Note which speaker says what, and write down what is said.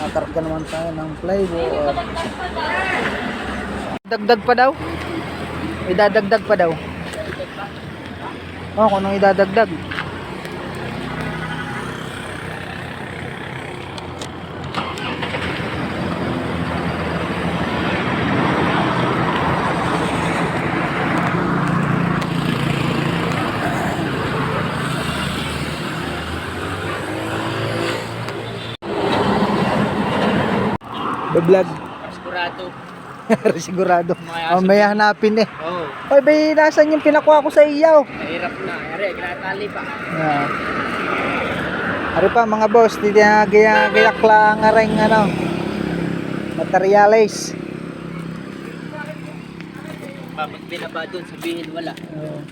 Speaker 1: Kakarga naman tayo ng plywood. Dagdag pa daw? Idadagdag pa daw? Oh, kung anong idadagdag. Vlog.
Speaker 2: Sigurado.
Speaker 1: Sigurado.
Speaker 2: Mga
Speaker 1: Oh, may hanapin eh.
Speaker 2: Oo.
Speaker 1: Oy, bay, nasan yung pinakuha ko sa iyaw?
Speaker 2: Mahirap na. Yari, ginatali pa.
Speaker 1: Yeah. Ari pa mga boss, di na gaya gayak lang nga ring ano. Materialis.
Speaker 2: Pag binaba doon, sabihin wala.
Speaker 1: Oh.